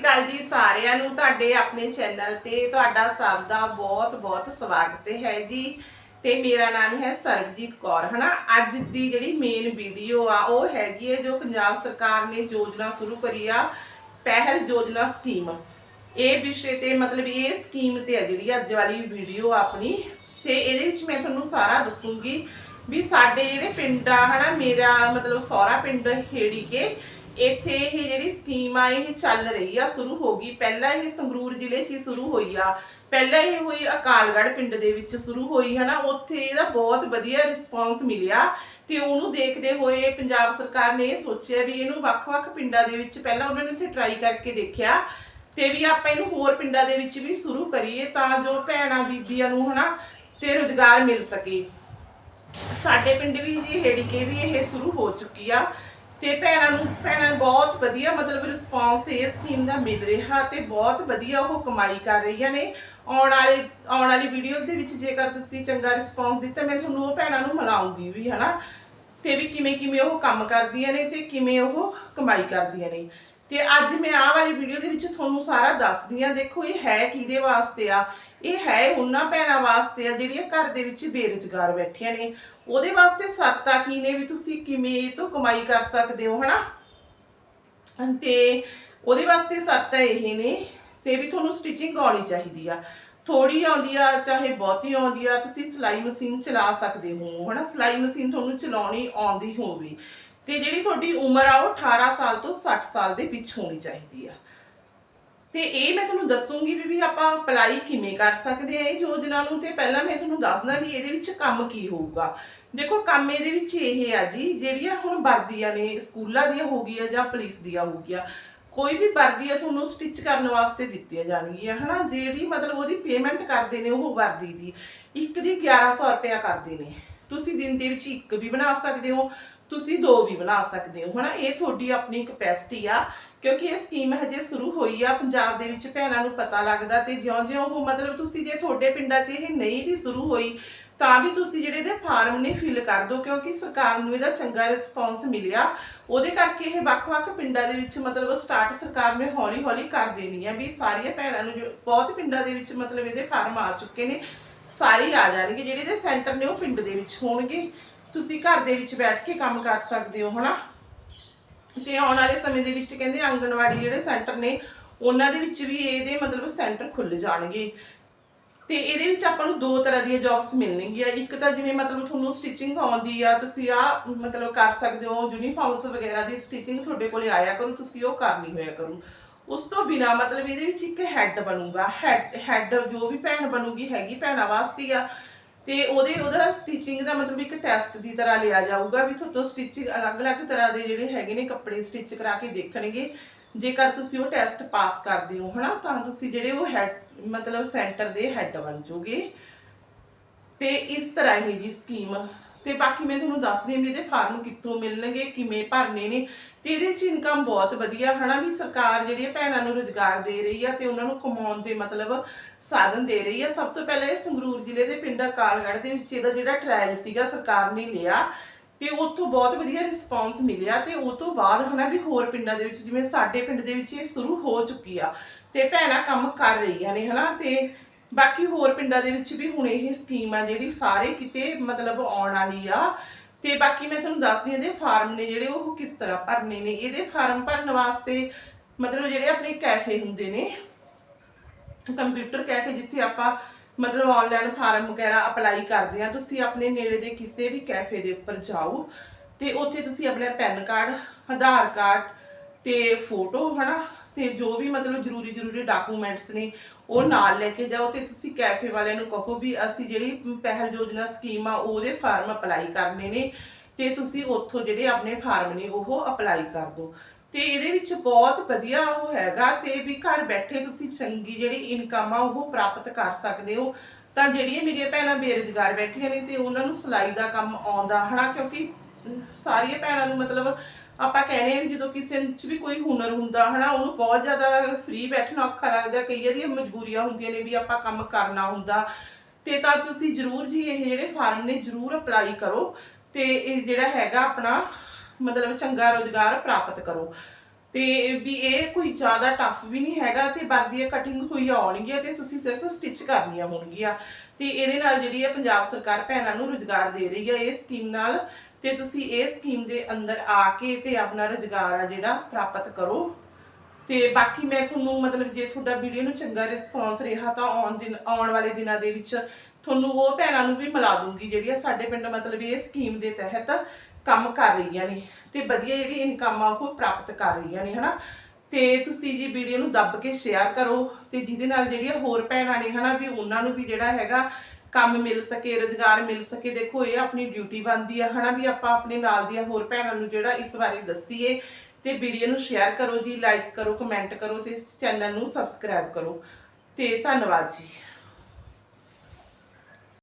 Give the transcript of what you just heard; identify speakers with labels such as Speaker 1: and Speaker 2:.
Speaker 1: ਅਕਾਲ ਜੀ ਸਾਰਿਆਂ ਨੂੰ ਤੁਹਾਡੇ ਆਪਣੇ ਚੈਨਲ ਤੇ ਤੁਹਾਡਾ ਸਭ ਦਾ ਬਹੁਤ-ਬਹੁਤ ਸਵਾਗਤ ਹੈ ਜੀ। ਤੇ ਮੇਰਾ ਨਾਮ ਹੈ ਸਰਬਜੀਤ ਕੌਰ, ਹਨਾ? ਅੱਜ ਦੀ ਜਿਹੜੀ ਮੇਨ ਵੀਡੀਓ ਆ, ਉਹ ਹੈਗੀ ਹੈ ਜੋ ਪੰਜਾਬ ਸਰਕਾਰ ਨੇ ਯੋਜਨਾ ਸ਼ੁਰੂ ਕਰੀ ਆ, ਪਹਿਲ ਯੋਜਨਾ ਸਕੀਮ ਇਹ ਵਿਸ਼ੇ ਤੇ, ਮਤਲਬ ਇਹ ਸਕੀਮ ਤੇ ਆ ਜਿਹੜੀ ਅੱਜ ਵਾਲੀ ਵੀਡੀਓ ਆਪਣੀ। ਤੇ ਇਹਦੇ ਵਿੱਚ ਮੈਂ ਤੁਹਾਨੂੰ ਸਾਰਾ ਦੱਸੂਗੀ ਵੀ ਸਾਡੇ ਜਿਹੜੇ ਪਿੰਡ ਆ, ਹਨਾ? ਮੇਰਾ ਮਤਲਬ ਸਹੁਰਾ ਪਿੰਡ ਹੇੜੀ ਕੇ ਇੱਥੇ ਇਹ ਜਿਹੜੀ ਸਕੀਮ ਆ, ਇਹ ਚੱਲ ਰਹੀ ਆ, ਸ਼ੁਰੂ ਹੋ ਗਈ। ਪਹਿਲਾਂ ਇਹ ਸੰਗਰੂਰ ਜ਼ਿਲ੍ਹੇ 'ਚ ਹੀ ਸ਼ੁਰੂ ਹੋਈ ਆ। ਪਹਿਲਾਂ ਇਹ ਹੋਈ ਅਕਾਲਗੜ੍ਹ ਪਿੰਡ ਦੇ ਵਿੱਚ ਸ਼ੁਰੂ ਹੋਈ ਹੈ ਨਾ ਉੱਥੇ ਇਹਦਾ ਬਹੁਤ ਵਧੀਆ ਰਿਸਪੌਂਸ ਮਿਲਿਆ ਤੇ ਉਹਨੂੰ ਦੇਖਦੇ ਹੋਏ ਪੰਜਾਬ ਸਰਕਾਰ ਨੇ ਇਹ ਸੋਚਿਆ ਵੀ ਇਹਨੂੰ ਵੱਖ-ਵੱਖ ਪਿੰਡਾਂ ਦੇ ਵਿੱਚ ਪਹਿਲਾਂ ਉਹਨਾਂ ਨੇ ਇੱਥੇ ਟਰਾਈ ਕਰਕੇ ਦੇਖਿਆ ਤੇ ਵੀ ਆਪਾਂ ਇਹਨੂੰ ਹੋਰ ਪਿੰਡਾਂ ਦੇ ਵਿੱਚ ਵੀ ਸ਼ੁਰੂ ਕਰੀਏ ਤਾਂ ਜੋ ਭੈਣਾਂ, ਬੀਬੀਆਂ ਨੂੰ, ਹਨਾ, ਤੇ ਰੁਜ਼ਗਾਰ ਮਿਲ ਸਕੇ। ਸਾਡੇ ਪਿੰਡ ਵੀ ਜੀ, ਹੇੜੀ ਕੇ ਵੀ ਇਹ ਸ਼ੁਰੂ ਹੋ ਚੁੱਕੀ ਆ ਤੇ ਭੈਣਾਂ ਨੂੰ ਭੈਣਾਂ ਨੂੰ ਬਹੁਤ ਵਧੀਆ ਮਤਲਬ ਰਿਸਪੌਂਸ ਇਸ ਸਕੀਮ ਦਾ ਮਿਲ ਰਿਹਾ ਤੇ ਬਹੁਤ ਵਧੀਆ ਉਹ ਕਮਾਈ ਕਰ ਰਹੀਆਂ ਨੇ। ਆਉਣ ਵਾਲੇ, ਆਉਣ ਵਾਲੀ ਵੀਡੀਓਜ਼ ਦੇ ਵਿੱਚ ਜੇਕਰ ਤੁਸੀਂ ਚੰਗਾ ਰਿਸਪੌਂਸ ਦਿੱਤਾ, ਮੈਂ ਤੁਹਾਨੂੰ ਉਹ ਭੈਣਾਂ ਨੂੰ ਮਿਲਾਉਂਗੀ ਵੀ, ਹਨਾ? ਤੇ ਵੀ ਕਿਵੇਂ ਕਿਵੇਂ ਉਹ ਕੰਮ ਕਰਦੀਆਂ ਨੇ ਤੇ ਕਿਵੇਂ ਉਹ ਕਮਾਈ ਕਰਦੀਆਂ ਨੇ। ਤੇ ਅੱਜ ਮੈਂ ਆਹ ਵਾਲੀ ਵੀਡੀਓ ਦੇ ਵਿੱਚ ਤੁਹਾਨੂੰ ਸਾਰਾ ਦੱਸਦੀ ਆ ਦੇਖੋ ਇਹ ਹੈ ਕਿਹਦੇ ਵਾਸਤੇ ਆ? ਇਹ ਹੈ ਉਹਨਾਂ ਭੈਣਾਂ ਵਾਸਤੇ ਆ ਜਿਹੜੀਆਂ ਘਰ ਦੇ ਵਿੱਚ ਬੇਰੁਜ਼ਗਾਰ ਬੈਠੀਆਂ ਨੇ। ਉਹਦੇ ਵਾਸਤੇ ਸੱਤਾ ਕੀ ਨੇ ਵੀ ਤੁਸੀਂ ਕਿਵੇਂ ਇਹ ਤੋਂ ਕਮਾਈ ਕਰ ਸਕਦੇ ਹੋ ਹਨਾ? ਤੇ ਉਹਦੇ ਵਾਸਤੇ ਸੱਤ ਇਹ ਨੇ ਤੇ ਵੀ ਤੁਹਾਨੂੰ ਸਟਿਚਿੰਗ ਆਉਣੀ ਚਾਹੀਦੀ ਆ। ਥੋੜੀ ਆਉਂਦੀ ਆ ਚਾਹੇ ਬਹੁਤੀ ਆਉਂਦੀ ਆ ਤੁਸੀਂ ਸਿਲਾਈ ਮਸ਼ੀਨ ਚਲਾ ਸਕਦੇ ਹੋ ਹਨਾ? ਸਿਲਾਈ ਮਸ਼ੀਨ ਤੁਹਾਨੂੰ ਚਲਾਉਣੀ ਆਉਂਦੀ ਹੋਵੇ। ਤੇ ਜਿਹੜੀ ਤੁਹਾਡੀ ਉਮਰ ਆ ਉਹ 18 ਸਾਲ ਤੋਂ 60 ਸਾਲ ਦੇ ਵਿੱਚ ਹੋਣੀ ਚਾਹੀਦੀ ਆ। ਤੇ ਇਹ ਮੈਂ ਤੁਹਾਨੂੰ ਦੱਸੂਗੀ ਵੀ ਵੀ ਆਪਾਂ ਅਪਲਾਈ ਕਿਵੇਂ ਕਰ ਸਕਦੇ ਆ। ਇਹ ਯੋਜਨਾ ਨੂੰ ਤੇ ਪਹਿਲਾਂ ਮੈਂ ਤੁਹਾਨੂੰ ਦੱਸਦਾ ਵੀ ਇਹਦੇ ਵਿੱਚ ਕੰਮ ਕੀ ਹੋਊਗਾ। ਦੇਖੋ, ਕੰਮ ਇਹਦੇ ਵਿੱਚ ਇਹ ਆ ਜੀ, ਜਿਹੜੀਆਂ ਹੁਣ ਵਰਦੀਆਂ ਨੇ, ਸਕੂਲਾਂ ਦੀਆਂ ਹੋ ਗਈਆਂ ਜਾਂ ਪੁਲਿਸ ਦੀਆਂ ਹੋ ਗਈਆਂ, ਕੋਈ ਵੀ ਵਰਦੀ ਆ ਤੁਹਾਨੂੰ ਸਟਿਚ ਕਰਨ ਵਾਸਤੇ ਦਿੱਤੀਆਂ ਜਾਣਗੀਆਂ, ਹਨਾ? ਜਿਹੜੀ ਮਤਲਬ ਉਹਦੀ ਪੇਮੈਂਟ ਕਰਦੇ ਨੇ ਉਹ ਵਰਦੀ ਦੀ। ਇੱਕ ਦੀ 1100 ਰੁਪਇਆ ਕਰਦੇ ਨੇ। ਤੁਸੀਂ ਦਿਨ ਦੇ ਵਿੱਚ ਇੱਕ ਵੀ ਬਣਾ ਸਕਦੇ ਹੋ। ਤੁਸੀਂ ਦੋ ਵੀ ਬਣਾ ਸਕਦੇ ਹੋ। ਹਨਾ, ਇਹ ਤੁਹਾਡੀ ਆਪਣੀ ਕਪੈਸਿਟੀ ਆ, ਕਿਉਂਕਿ ਇਹ ਸਕੀਮ ਹਜੇ ਸ਼ੁਰੂ ਹੋਈ ਆ, ਪੰਜਾਬ ਦੇ ਵਿੱਚ ਭੈਣਾਂ ਨੂੰ ਪਤਾ ਲੱਗਦਾ ਤੇ ਜਿਉਂ-ਜਿਉਂ ਉਹ ਮਤਲਬ ਤੁਸੀਂ ਜੇ ਤੁਹਾਡੇ ਪਿੰਡਾਂ 'ਚ ਇਹ ਨਹੀਂ ਵੀ ਸ਼ੁਰੂ ਹੋਈ, ਤਾਂ ਵੀ ਤੁਸੀਂ ਜਿਹੜੇ ਇਹਦੇ ਫਾਰਮ ਨੇ ਫਿਲ ਕਰ ਦਿਓ, ਕਿਉਂਕਿ ਸਰਕਾਰ ਨੂੰ ਇਹਦਾ ਚੰਗਾ ਰਿਸਪੌਂਸ ਮਿਲਿਆ। ਉਹਦੇ ਕਰਕੇ ਇਹ ਵੱਖ-ਵੱਖ ਪਿੰਡਾਂ ਦੇ ਵਿੱਚ ਮਤਲਬ ਸਟਾਰਟ ਸਰਕਾਰ ਨੇ ਹੌਲੀ-ਹੌਲੀ ਕਰ ਦੇਣੀ ਆ ਵੀ ਸਾਰੀਆਂ ਭੈਣਾਂ ਨੂੰ ਬਹੁਤ ਪਿੰਡਾਂ ਦੇ ਵਿੱਚ ਮਤਲਬ ਇਹਦੇ ਫਾਰਮ ਆ ਚੁੱਕੇ ਨੇ, ਸਾਰੇ ਆ ਜਾਣਗੇ। ਜਿਹੜੇ ਇਹਦੇ ਸੈਂਟਰ ਨੇ ਉਹ ਪਿੰਡ ਦੇ ਵਿੱਚ ਹੋਣਗੇ। ਤੁਸੀਂ ਘਰ ਦੇ ਵਿੱਚ ਬੈਠ ਕੇ ਕੰਮ ਕਰ ਸਕਦੇ ਹੋ, ਹਨਾ? ਤੇ ਆਉਣ ਵਾਲੇ ਸਮੇਂ ਦੇ ਵਿੱਚ ਕਹਿੰਦੇ ਆਂਗਣਵਾੜੀ ਜਿਹੜੇ ਸੈਂਟਰ ਨੇ, ਉਹਨਾਂ ਦੇ ਵਿੱਚ ਵੀ ਇਹਦੇ ਮਤਲਬ ਸੈਂਟਰ ਖੁੱਲ ਜਾਣਗੇ। ਤੇ ਇਹਦੇ ਵਿੱਚ ਆਪਾਂ ਨੂੰ ਦੋ ਤਰ੍ਹਾਂ ਦੀਆਂ ਜੌਬਸ ਮਿਲਣਗੀਆਂ। ਇੱਕ ਤਾਂ ਜਿਵੇਂ ਮਤਲਬ ਤੁਹਾਨੂੰ ਸਟਿਚਿੰਗ ਆਉਂਦੀ ਆ, ਤੁਸੀਂ ਆ ਮਤਲਬ ਕਰ ਸਕਦੇ ਹੋ, ਯੂਨੀਫਾਰਮਸ ਵਗੈਰਾ ਦੀ ਸਟਿਚਿੰਗ ਤੁਹਾਡੇ ਕੋਲੇ ਆਇਆ ਕਰੂ, ਤੁਸੀਂ ਉਹ ਕਰਨੀ ਹੋਇਆ ਕਰੂ। ਉਸ ਤੋਂ ਬਿਨਾ ਮਤਲਬ ਇਹਦੇ ਵਿੱਚ ਇੱਕ ਹੈੱਡ ਬਣੂਗਾ। ਹੈੱਡ ਹੈੱਡ ਜੋ ਵੀ ਭੈਣ ਬਣੂਗੀ, ਹੈਗੀ ਭੈਣਾਂ ਵਾਸਤੇ ਆ। ਤੇ ਉਹਦੇ, ਉਹਦਾ ਸਟਿਚਿੰਗ ਦਾ ਮਤਲਬ ਇੱਕ ਟੈਸਟ ਦੀ ਤਰ੍ਹਾਂ ਲਿਆ ਜਾਊਗਾ ਵੀ ਤੁਹਾਡੇ ਸਟਿਚਿੰਗ ਅਲੱਗ-ਅਲੱਗ ਤਰ੍ਹਾਂ ਦੇ ਜਿਹੜੇ ਹੈਗੇ ਨੇ ਕੱਪੜੇ ਸਟਿਚ ਕਰਾ ਕੇ ਦੇਖਣਗੇ। ਜੇਕਰ ਤੁਸੀਂ ਉਹ ਟੈਸਟ ਪਾਸ ਕਰਦੇ ਹੋ, ਹਨਾ, ਤਾਂ ਤੁਸੀਂ ਜਿਹੜੇ ਉਹ ਹੈਡ ਮਤਲਬ ਸੈਂਟਰ ਦੇ ਹੈੱਡ ਬਣ ਜਾਓਗੇ। ਤੇ ਇਸ ਤਰ੍ਹਾਂ ਹੀ ਜੀ ਸਕੀਮ ਤੇ ਬਾਕੀ ਮੈਂ ਤੁਹਾਨੂੰ ਦੱਸਦੀ ਹਾਂ ਵੀ ਇਹਦੇ ਫਾਰਮ ਕਿੱਥੋਂ ਮਿਲਣਗੇ, ਕਿਵੇਂ ਭਰਨੇ ਨੇ ਤੇ ਇਹਦੇ ਵਿੱਚ ਇਨਕਮ ਬਹੁਤ ਵਧੀਆ, ਹਨਾ ਵੀ ਸਰਕਾਰ ਜਿਹੜੀ ਹੈ ਭੈਣਾਂ ਨੂੰ ਰੁਜ਼ਗਾਰ ਦੇ ਰਹੀ ਆ ਤੇ ਉਹਨਾਂ ਨੂੰ ਕਮਾਉਣ ਦੇ ਮਤਲਬ ਸਾਧਨ ਦੇ ਰਹੀ ਆ। ਸਭ ਤੋਂ ਪਹਿਲਾਂ ਇਹ ਸੰਗਰੂਰ ਜ਼ਿਲ੍ਹੇ ਦੇ ਪਿੰਡ ਅਕਾਲਗੜ੍ਹ ਦੇ ਵਿੱਚ ਇਹਦਾ ਜਿਹੜਾ ਟ੍ਰਾਇਲ ਸੀਗਾ ਸਰਕਾਰ ਨੇ ਲਿਆ ਤੇ ਉੱਥੋਂ ਬਹੁਤ ਵਧੀਆ ਰਿਸਪੌਂਸ ਮਿਲਿਆ ਤੇ ਉਹ ਤੋਂ ਬਾਅਦ ਹਨਾ ਵੀ ਹੋਰ ਪਿੰਡਾਂ ਦੇ ਵਿੱਚ ਜਿਵੇਂ ਸਾਡੇ ਪਿੰਡ ਦੇ ਵਿੱਚ ਇਹ ਸ਼ੁਰੂ ਹੋ ਚੁੱਕੀ ਆ ਤੇ ਭੈਣਾਂ ਕੰਮ ਕਰ ਰਹੀਆਂ ਨੇ ਹਨਾ ਤੇ ਬਾਕੀ ਹੋਰ ਪਿੰਡਾਂ ਦੇ ਵਿੱਚ ਵੀ ਹੁਣ ਇਹ ਸਕੀਮ ਆ ਜਿਹੜੀ ਸਾਰੇ ਕਿਤੇ ਮਤਲਬ ਆਉਣ ਵਾਲੀ ਆ। ਤੇ ਬਾਕੀ ਮੈਂ ਤੁਹਾਨੂੰ ਦੱਸਦੀ ਹਾਂ ਇਹਦੇ ਫਾਰਮ ਨੇ ਜਿਹੜੇ ਉਹ ਕਿਸ ਤਰ੍ਹਾਂ ਭਰਨੇ ਨੇ। ਇਹਦੇ ਫਾਰਮ ਭਰਨ ਵਾਸਤੇ ਮਤਲਬ ਜਿਹੜੇ ਆਪਣੇ ਕੈਫੇ ਹੁੰਦੇ ਨੇ ਕੰਪਿਊਟਰ ਕੈਫੇ ਜਿੱਥੇ ਆਪਾਂ ਮਤਲਬ ਆਨਲਾਈਨ ਫਾਰਮ ਵਗੈਰਾ ਅਪਲਾਈ ਕਰਦੇ ਆ ਤੁਸੀਂ ਆਪਣੇ ਨੇੜੇ ਦੇ ਕਿਸੇ ਵੀ ਕੈਫੇ ਦੇ ਉੱਪਰ ਜਾਓ ਤੇ ਉੱਥੇ ਤੁਸੀਂ ਆਪਣਾ ਪੈਨ ਕਾਰਡ, ਆਧਾਰ ਕਾਰਡ ਤੇ ਫੋਟੋ, ਹਨਾ? ਤੇ ਜੋ ਵੀ ਮਤਲਬ ਜ਼ਰੂਰੀ ਜ਼ਰੂਰੀ ਡਾਕੂਮੈਂਟਸ ਨੇ ਉਹ ਨਾਲ ਲੈ ਕੇ ਜਾਓ ਤੇ ਤੁਸੀਂ ਕੈਫੇ ਵਾਲਿਆਂ ਨੂੰ ਕਹੋ ਵੀ ਅਸੀਂ ਜਿਹੜੀ ਪਹਿਲ ਯੋਜਨਾ ਸਕੀਮ ਆ, ਉਹਦੇ ਫਾਰਮ ਅਪਲਾਈ ਕਰਨੇ ਨੇ ਤੇ ਤੁਸੀਂ ਉੱਥੋਂ ਜਿਹੜੇ ਆਪਣੇ ਫਾਰਮ ਨੇ, ਉਹ ਅਪਲਾਈ ਕਰ ਦਿਓ। ਤੇ ਇਹਦੇ ਵਿੱਚ ਬਹੁਤ ਵਧੀਆ ਉਹ ਹੈਗਾ ਤੇ ਵੀ ਘਰ ਬੈਠੇ ਤੁਸੀਂ ਚੰਗੀ ਜਿਹੜੀ ਇਨਕਮ ਆ, ਉਹ ਪ੍ਰਾਪਤ ਕਰ ਸਕਦੇ ਹੋ। ਤਾਂ ਜਿਹੜੀਆਂ ਮੇਰੀਆਂ ਭੈਣਾਂ ਬੇਰੁਜ਼ਗਾਰ ਬੈਠੀਆਂ ਨੇ ਤੇ ਉਹਨਾਂ ਨੂੰ ਸਿਲਾਈ ਦਾ ਕੰਮ ਆਉਂਦਾ, ਹਨਾ? ਕਿਉਂਕਿ ਸਾਰੀਆਂ ਭੈਣਾਂ ਨੂੰ ਮਤਲਬ ਆਪਾਂ ਕਹਿੰਦੇ ਆ ਵੀ ਜਦੋਂ ਕਿਸੇ ਚ ਵੀ ਕੋਈ ਹੁਨਰ ਹੁੰਦਾ, ਹਨਾ, ਉਹਨੂੰ ਬਹੁਤ ਜ਼ਿਆਦਾ ਫ੍ਰੀ ਬੈਠਣਾ ਔਖਾ ਲੱਗਦਾ। ਕਈ ਵਾਰੀ ਮਜਬੂਰੀਆਂ ਹੁੰਦੀਆਂ ਨੇ ਵੀ ਆਪਾਂ ਕੰਮ ਕਰਨਾ ਹੁੰਦਾ। ਤੇ ਤਾਂ ਤੁਸੀਂ ਜਰੂਰ ਜੀ ਇਹ ਜਿਹੜੇ ਫਾਰਮ ਨੇ ਜਰੂਰ ਅਪਲਾਈ ਕਰੋ ਤੇ ਇਹ ਜਿਹੜਾ ਹੈਗਾ ਆਪਣਾ, ਮਤਲਬ ਚੰਗਾ ਰੋਜ਼ਗਾਰ ਪ੍ਰਾਪਤ ਕਰੋ। ਤੇ ਵੀ ਇਹ ਕੋਈ ਜ਼ਿਆਦਾ ਟਫ ਵੀ ਨਹੀਂ ਹੈਗਾ ਤੇ ਵਰਦੀਆਂ ਕਟਿੰਗ ਹੋਈ ਆਉਣਗੀਆਂ ਤੇ ਤੁਸੀਂ ਸਿਰਫ ਸਟਿਚ ਕਰਨੀਆਂ ਹੋਣਗੀਆਂ। ਤੇ ਇਹਦੇ ਨਾਲ ਜਿਹੜੀ ਹੈ ਪੰਜਾਬ ਸਰਕਾਰ ਭੈਣਾਂ ਨੂੰ ਰੁਜ਼ਗਾਰ ਦੇ ਰਹੀ ਹੈ ਇਹ ਸਕੀਮ ਨਾਲ ਤੇ ਤੁਸੀਂ ਇਹ ਸਕੀਮ ਦੇ ਅੰਦਰ ਆ ਕੇ ਤੇ ਆਪਣਾ ਰੁਜ਼ਗਾਰ ਆ ਜਿਹੜਾ ਪ੍ਰਾਪਤ ਕਰੋ। ਤੇ ਬਾਕੀ ਮੈਂ ਤੁਹਾਨੂੰ ਮਤਲਬ ਜੇ ਤੁਹਾਡਾ ਵੀਡੀਓ ਨੂੰ ਚੰਗਾ ਰਿਸਪੌਂਸ ਰਿਹਾ ਤਾਂ ਆਉਣ ਦਿਨ ਆਉਣ ਵਾਲੇ ਦਿਨਾਂ ਦੇ ਵਿੱਚ ਤੁਹਾਨੂੰ ਉਹ ਭੈਣਾਂ ਨੂੰ ਵੀ ਮਿਲਾ ਦੂੰਗੀ ਜਿਹੜੀਆਂ ਸਾਡੇ ਪਿੰਡ ਮਤਲਬ ਇਹ ਸਕੀਮ ਦੇ ਤਹਿਤ ਕੰਮ ਕਰ ਰਹੀਆਂ ਨੇ ਤੇ ਵਧੀਆ ਜਿਹੜੀ ਇਨਕਮ ਆ ਉਹ ਪ੍ਰਾਪਤ ਕਰ ਰਹੀਆਂ ਨੇ, ਹਨਾ? ਤੇ ਤੁਸੀਂ ਜੀ ਵੀਡੀਓ ਨੂੰ ਦੱਬ ਕੇ ਸ਼ੇਅਰ ਕਰੋ ਤੇ ਜਿਹਦੇ ਨਾਲ ਜਿਹੜੀਆਂ ਹੋਰ ਭੈਣਾਂ ਨੇ ਹਨਾ ਵੀ ਉਹਨਾਂ ਨੂੰ ਵੀ ਜਿਹੜਾ ਹੈਗਾ ਕੰਮ ਮਿਲ ਸਕੇ, ਰੁਜ਼ਗਾਰ ਮਿਲ ਸਕੇ। ਦੇਖੋ, ਇਹ ਆਪਣੀ ਡਿਊਟੀ ਬਣਦੀ ਆ ਹਨਾ ਵੀ ਆਪਾਂ ਆਪਣੇ ਨਾਲ ਦੀਆਂ ਹੋਰ ਭੈਣਾਂ ਨੂੰ ਜਿਹੜਾ ਇਸ ਬਾਰੇ ਦੱਸੀਏ। ਤੇ ਵੀਡੀਓ ਨੂੰ ਸ਼ੇਅਰ ਕਰੋ ਜੀ ਲਾਈਕ ਕਰੋ ਕਮੈਂਟ ਕਰੋ ਤੇ ਇਸ ਚੈਨਲ ਨੂੰ ਸਬਸਕ੍ਰਾਈਬ ਕਰੋ। ਤੇ ਧੰਨਵਾਦ ਜੀ।